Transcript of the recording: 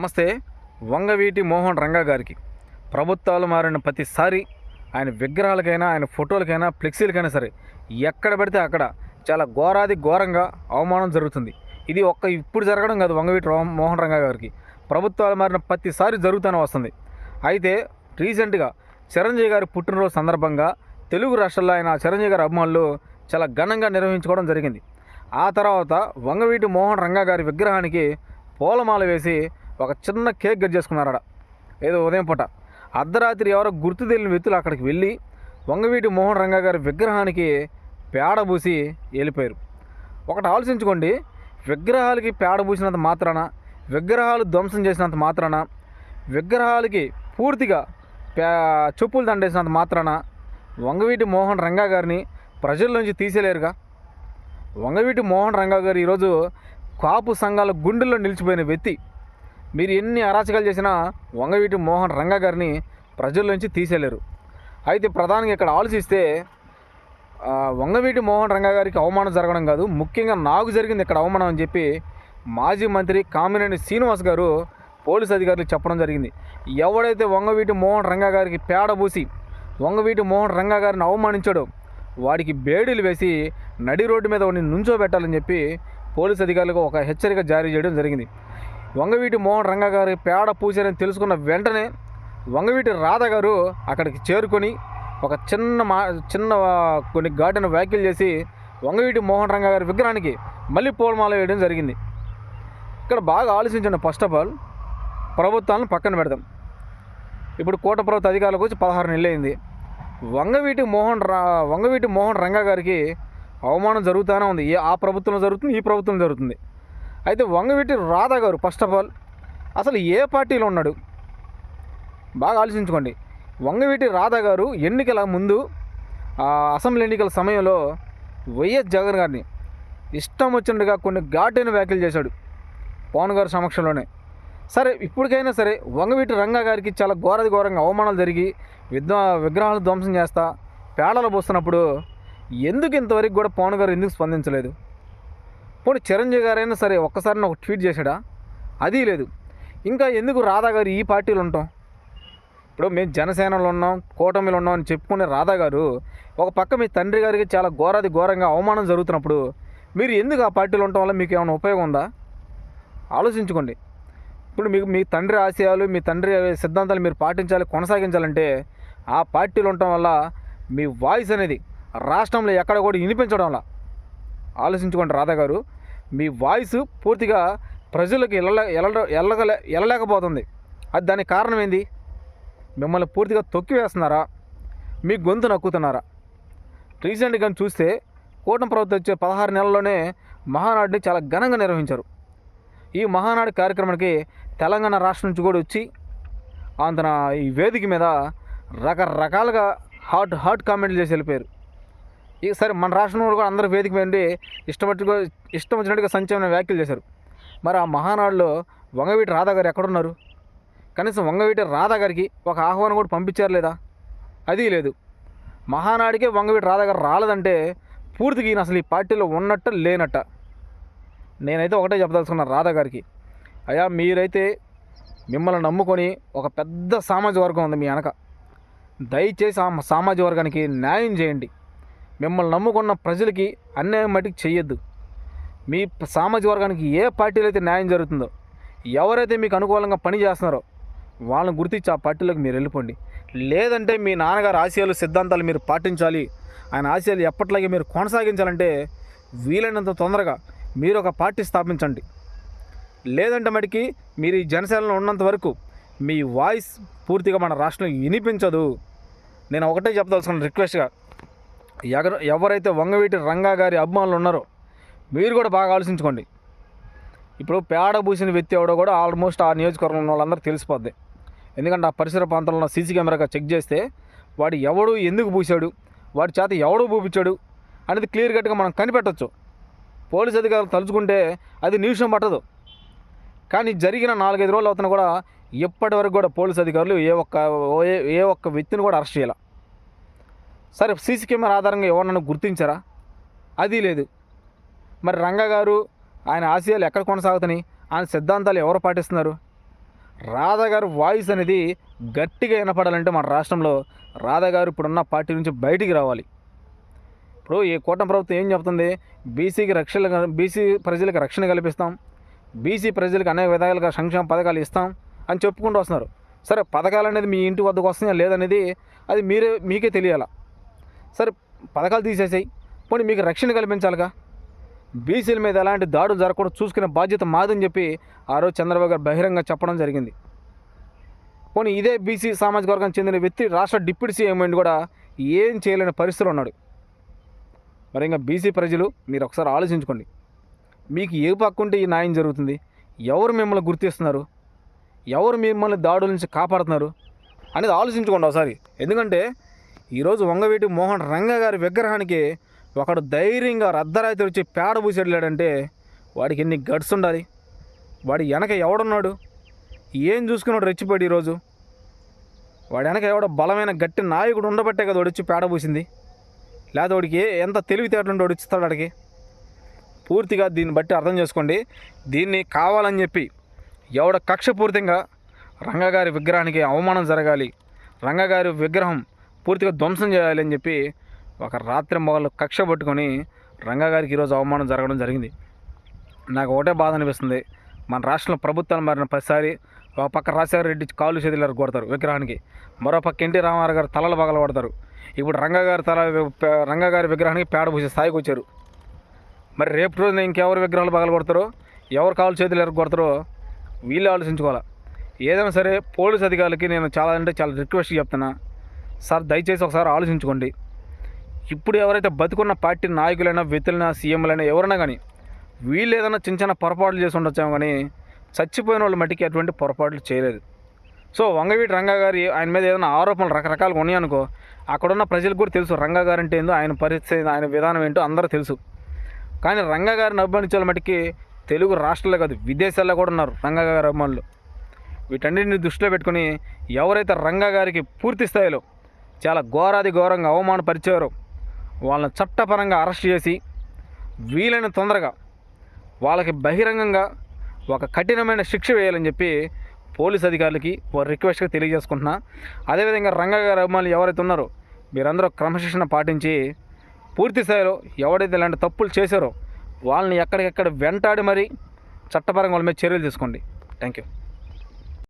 నమస్తే. వంగవీటి మోహన్ రంగా గారికి. ప్రభుత్వాలు మారిన ప్రతిసారి ఆయన విగ్రహాలకైనా ఆయన ఫోటోలకైనా ఫ్లెక్సీలకైనా సరే ఎక్కడ పడితే అక్కడ చాలా ఘోరాది ఘోరంగా అవమానం జరుగుతుంది. ఇది ఒక్క ఇప్పుడు జరగడం కాదు వంగవీటి మోహన్ రంగా గారికి. ప్రభుత్వాలు మారిన ప్రతిసారి జరుగుతూనే వస్తుంది. అయితే రీసెంట్గా చిరంజీవి గారి పుట్టినరోజు సందర్భంగా తెలుగు రాష్ట్రాల్లో ఆయన చిరంజీవి గారి అభిమానులు చాలా ఘనంగా నిర్వహించుకోవడం జరిగింది. ఆ తర్వాత వంగవీటి మోహన్ రంగా గారి విగ్రహానికి పూలమాల వేసి ఒక చిన్న కేక్ కట్ చేసుకున్నారట. ఏదో ఉదయం పూట. అర్ధరాత్రి ఎవరో గుర్తు తెలియని వ్యక్తులు అక్కడికి వెళ్ళి వంగవీటి మోహన్ రంగా గారి విగ్రహానికి పేడ పూసి వెళ్ళిపోయారు ఒకటి ఆలోచించుకోండి. విగ్రహాలకి పేడ పూసినంత మాత్రాన విగ్రహాలు ధ్వంసం చేసినంత మాత్రాన విగ్రహాలకి పూర్తిగా పే చెప్పులు దండేసినంత మాత్రాన వంగవీటి మోహన్ రంగా గారిని ప్రజల నుంచి తీసేలేరుగా. వంగవీటి మోహన్ రంగా గారు ఈరోజు కాపు సంఘాల గుండెల్లో నిలిచిపోయిన వ్యక్తి. మీరు ఎన్ని అరాచకాలు చేసినా వంగవీటి మోహన్ రంగా గారిని ప్రజల నుంచి తీసేలేరు అయితే ప్రధానంగా ఇక్కడ ఆలోచిస్తే వంగవీటి మోహన్ రంగ గారికి అవమానం జరగడం కాదు ముఖ్యంగా నాకు జరిగింది ఇక్కడ అవమానం అని చెప్పి మాజీ మంత్రి కామినేని శ్రీనివాస్ గారు పోలీస్ అధికారులు చెప్పడం జరిగింది. ఎవడైతే వంగవీటి మోహన్ రంగా గారికి పేడ పూసి వంగవీటి మోహన్ రంగా గారిని అవమానించాడో వాడికి బేడీలు వేసి నడి రోడ్డు మీద వాడిని నుంచోబెట్టాలని చెప్పి పోలీస్ అధికారులకు ఒక హెచ్చరిక జారీ చేయడం జరిగింది. వంగవీటి మోహన్ రంగ గారి పేడ పూసారని తెలుసుకున్న వెంటనే వంగవీటి రాధ గారు అక్కడికి చేరుకొని ఒక చిన్న మా చిన్న కొన్ని ఘాటును వ్యాఖ్యలు చేసి వంగవీటి మోహన్ రంగ గారి విగ్రహానికి మళ్ళీ పూలమాల వేయడం జరిగింది. ఇక్కడ బాగా ఆలోచించండి ఫస్ట్ ఆఫ్ ఆల్ ప్రభుత్వాలను పక్కన పెడదాం. ఇప్పుడు కోట ప్రభుత్వ అధికారులకు వచ్చి పదహారు నెలలైంది అయింది. వంగవీటి మోహన్ రా వంగవీటి మోహన్ రంగ గారికి అవమానం జరుగుతూనే ఉంది. ఏ ఆ ప్రభుత్వంలో జరుగుతుంది ఈ ప్రభుత్వంలో జరుగుతుంది. అయితే వంగవీటి రాధా గారు ఫస్ట్ ఆఫ్ ఆల్ అసలు ఏ పార్టీలో ఉన్నాడు? బాగా ఆలోచించుకోండి. వంగవీటి రాధా గారు ఎన్నికల ముందు అసెంబ్లీ ఎన్నికల సమయంలో వైఎస్ జగన్ గారిని ఇష్టం వచ్చినట్టుగా కొన్ని ఘాటైన వ్యాఖ్యలు చేశాడు పవన్ గారి సమక్షంలోనే. సరే ఇప్పటికైనా సరే వంగవీటి రంగా గారికి చాలా ఘోరది ఘోరంగా అవమానాలు జరిగి విద్వ విగ్రహాలు ధ్వంసం చేస్తా పేడలు పోస్తున్నప్పుడు ఎందుకు ఇంతవరకు కూడా పవన్ గారు ఎందుకు స్పందించలేదు? పోనీ చిరంజీవి గారైనా సరే ఒక్కసారి నాకు ట్వీట్ చేశాడా? అది లేదు. ఇంకా ఎందుకు రాధా గారు ఈ పార్టీలో ఉంటాం ఇప్పుడు మేము జనసేనలో ఉన్నాం కూటమిలో ఉన్నాం అని చెప్పుకునే రాధా గారు ఒక పక్క మీ తండ్రి గారికి చాలా ఘోరాది ఘోరంగా అవమానం జరుగుతున్నప్పుడు మీరు ఎందుకు ఆ పార్టీలో ఉండటం వల్ల మీకు ఏమైనా ఉపయోగం ఉందా? ఆలోచించుకోండి. ఇప్పుడు మీకు మీ తండ్రి ఆశయాలు మీ తండ్రి సిద్ధాంతాలు మీరు పాటించాలి కొనసాగించాలంటే ఆ పార్టీలు ఉండటం వల్ల మీ వాయిస్ అనేది రాష్ట్రంలో ఎక్కడ కూడా వినిపించడం వల్ల ఆలోచించుకోండి రాధా గారు. మీ వాయిస్ పూర్తిగా ప్రజలకు ఎల్ల ఎల్ల ఎల్లగలే ఎల్లలేకపోతుంది. అది దానికి కారణం ఏంది? మిమ్మల్ని పూర్తిగా తొక్కి వేస్తున్నారా? మీ గొంతు నక్కుతున్నారా? రీసెంట్గా చూస్తే కూటమి ప్రభుత్వం వచ్చే పదహారు నెలల్లోనే మహానాడిని చాలా ఘనంగా నిర్వహించారు. ఈ మహానాడు కార్యక్రమానికి తెలంగాణ రాష్ట్రం నుంచి కూడా వచ్చి అంతన ఈ వేదిక మీద రకరకాలుగా హాట్ హాట్ కామెంట్లు చేసి వెళ్ళిపోయారు. ఈ సరే మన రాష్ట్రంలో కూడా అందరూ వేదిక మీద ఉండి ఇష్టపట్టుగా ఇష్టం వచ్చినట్టుగా సంచలన వ్యాఖ్యలు చేశారు. మరి ఆ మహానాడులో వంగవీటి రాధా గారు ఎక్కడున్నారు? కనీసం వంగవీటి రాధా గారికి ఒక ఆహ్వానం కూడా పంపించారు లేదా? అది లేదు. మహానాడికే వంగవీటి రాధా గారు రాలేదంటే పూర్తిగా ఈయన అసలు ఈ పార్టీలో ఉన్నట్ట లేనట్ట. నేనైతే ఒకటే చెప్పదలుచుకున్నాను రాధా గారికి. అయ్యా మీరైతే మిమ్మల్ని నమ్ముకొని ఒక పెద్ద సామాజిక వర్గం ఉంది మీ వెనక. దయచేసి ఆ సామాజిక వర్గానికి న్యాయం చేయండి. మిమ్మల్ని నమ్ముకున్న ప్రజలకి అన్యాయం మటుకు చేయొద్దు మీ సామాజిక వర్గానికి ఏ పార్టీలో అయితే న్యాయం జరుగుతుందో ఎవరైతే మీకు అనుకూలంగా పని చేస్తున్నారో వాళ్ళని గుర్తించి ఆ పార్టీలోకి మీరు వెళ్ళిపోండి. లేదంటే మీ నాన్నగారు ఆశయాలు సిద్ధాంతాలు మీరు పాటించాలి. ఆయన ఆశయాలు ఎప్పట్లాగే మీరు కొనసాగించాలంటే వీలైనంత తొందరగా మీరు ఒక పార్టీ స్థాపించండి. లేదంటే మటుకి మీరు ఈ జనసేనలో ఉన్నంత వరకు మీ వాయిస్ పూర్తిగా మన రాష్ట్రంలో వినిపించదు. నేను ఒకటే చెప్పదలుచుకున్న రిక్వెస్ట్గా ఎవరు ఎవరైతే వంగవీటి రంగా గారి అభిమానులు ఉన్నారో మీరు కూడా బాగా ఆలోచించుకోండి. ఇప్పుడు పేడ పూసిన వ్యక్తి ఎవడో కూడా ఆల్మోస్ట్ ఆ నియోజకవర్గంలో ఉన్న వాళ్ళందరూ తెలిసిపోద్ది. ఎందుకంటే ఆ పరిసర ప్రాంతంలో సీసీ కెమెరాగా చెక్ చేస్తే వాడు ఎవడు ఎందుకు పూసాడు వాడి చేత ఎవడు పూపించాడు అనేది క్లియర్ కట్గా మనం కనిపెట్టవచ్చు పోలీస్ అధికారులు తలుచుకుంటే అది నిమిషం పట్టదు. కానీ జరిగిన నాలుగైదు రోజులు అవుతున్నా కూడా ఇప్పటి వరకు కూడా పోలీస్ అధికారులు ఏ ఒక్క ఏ ఏ ఒక్క వ్యక్తిని కూడా అరెస్ట్ చేయాల. సరే సీసీ కెమెరా ఆధారంగా ఎవరన్నా గుర్తించరా? అది లేదు. మరి రంగా గారు ఆయన ఆశయాలు ఎక్కడ కొనసాగుతున్నాయి? ఆయన సిద్ధాంతాలు ఎవరు పాటిస్తున్నారు? రాధా గారు వాయిస్ అనేది గట్టిగా వినపడాలంటే మన రాష్ట్రంలో రాధా గారు ఇప్పుడున్న పార్టీ నుంచి బయటికి రావాలి. ఇప్పుడు ఈ కూటమి ప్రభుత్వం ఏం చెప్తుంది? బీసీకి రక్షణ బీసీ ప్రజలకు రక్షణ కల్పిస్తాం. బీసీ ప్రజలకు అనేక విధాలుగా సంక్షేమ పథకాలు ఇస్తాం అని చెప్పుకుంటూ వస్తున్నారు. సరే పథకాలు అనేది మీ ఇంటి వద్దకు వస్తున్నాయా లేదనేది అది మీరే మీకే తెలియాలా? సరే పథకాలు తీసేసాయి. పోనీ మీకు రక్షణ కల్పించాలిగా? బీసీల మీద ఎలాంటి దాడులు జరగకుండా చూసుకునే బాధ్యత మాదని చెప్పి ఆ రోజు చంద్రబాబు గారు బహిరంగ చెప్పడం జరిగింది. పోనీ ఇదే బీసీ సామాజిక వర్గానికి చెందిన వ్యక్తి రాష్ట్ర డిప్యూటీ సీఎం అయింది కూడా ఏం చేయలేని పరిస్థితిలో ఉన్నాడు. మరి ఇంకా బీసీ ప్రజలు మీరు ఒకసారి ఆలోచించుకోండి. మీకు ఏ పక్కుంటే ఈ న్యాయం జరుగుతుంది? ఎవరు మిమ్మల్ని గుర్తిస్తున్నారు? ఎవరు మిమ్మల్ని దాడుల నుంచి కాపాడుతున్నారు? అనేది ఆలోచించుకోండి ఒకసారి. ఎందుకంటే ఈరోజు వంగవీటి మోహన్ రంగ గారి విగ్రహానికి ఒకడు ధైర్యంగా రద్దరాయితీ వచ్చి పేడ పూసేటలేడంటే వాడికి ఎన్ని గట్స్ ఉండాలి? వాడి వెనక ఎవడున్నాడు? ఏం చూసుకున్నాడు రెచ్చిపోయాడు ఈరోజు? వాడి వెనక ఎవడో బలమైన గట్టి నాయకుడు ఉండబట్టే కదా వాడు వచ్చి పేడ పూసింది. లేదా వాడికి ఏ ఎంత తెలివితేటలుండి వాడు వాడికి? పూర్తిగా దీన్ని బట్టి అర్థం చేసుకోండి. దీన్ని కావాలని చెప్పి ఎవడ కక్షపూరితంగా రంగగారి విగ్రహానికి అవమానం జరగాలి. రంగగారి విగ్రహం పూర్తిగా ధ్వంసం చేయాలి అని చెప్పి ఒక రాత్రి మొగలు కక్ష పట్టుకొని రంగగారికి ఈరోజు అవమానం జరగడం జరిగింది. నాకు ఒకటే బాధ అనిపిస్తుంది. మన రాష్ట్రంలో ప్రభుత్వాలు మారిన ప్రతిసారి ఒక పక్క రాజశేఖర రెడ్డి కాళ్ళు చేతులు కొడతారు విగ్రహానికి మరో పక్క ఎన్టీ రామారావు గారు తలలు పగల కొడతారు ఇప్పుడు రంగగారి తల రంగగారి విగ్రహానికి పేడ పూసే స్థాయికి వచ్చారు. మరి రేపు రోజున ఇంకెవరు విగ్రహాలు పగల కొడతారో ఎవరు కాళ్ళు చేతులు ఎరగొడతారో వీళ్ళు ఆలోచించుకోవాలి. ఏదైనా సరే పోలీస్ అధికారులకి నేను చాలా అంటే చాలా రిక్వెస్ట్ చెప్తున్నా. సార్ దయచేసి ఒకసారి ఆలోచించుకోండి. ఇప్పుడు ఎవరైతే బతుకున్న పార్టీ నాయకులైనా వ్యక్తులైనా సీఎంలైనా ఎవరైనా కానీ వీళ్ళు ఏదైనా చిన్న చిన్న పొరపాట్లు చేసి ఉండొచ్చాము కానీ చచ్చిపోయిన వాళ్ళు మట్టికి అటువంటి పొరపాట్లు చేయలేదు. సో వంగవీటి రంగా గారి ఆయన మీద ఏదైనా ఆరోపణలు రకరకాలుగా ఉన్నాయనుకో అక్కడున్న ప్రజలకు కూడా తెలుసు రంగా గారు అంటే ఏందో ఆయన పరిస్థితి ఆయన విధానం ఏంటో అందరూ తెలుసు. కానీ రంగా గారిని అభిమానించే మట్టికి తెలుగు రాష్ట్రాల్లో కాదు విదేశాల్లో కూడా ఉన్నారు రంగా గారి అభిమానులు. వీటన్నిటిని దృష్టిలో పెట్టుకుని ఎవరైతే రంగా గారికి పూర్తి స్థాయిలో చాలా ఘోరాది ఘోరంగా అవమానపరిచారు. వాళ్ళని చట్టపరంగా అరెస్ట్ చేసి వీలైన తొందరగా వాళ్ళకి బహిరంగంగా ఒక కఠినమైన శిక్ష వేయాలని చెప్పి పోలీస్ అధికారులకి వారు రిక్వెస్ట్గా తెలియజేసుకుంటున్నా. అదేవిధంగా రంగ గారి అభిమానులు ఎవరైతే ఉన్నారో మీరందరూ క్రమశిక్షణ పాటించి పూర్తి స్థాయిలో ఎవడైతే ఇలాంటి తప్పులు చేశారో వాళ్ళని ఎక్కడికెక్కడ వెంటాడి మరీ చట్టపరంగా వాళ్ళ మీద చర్యలు తీసుకోండి. Thank you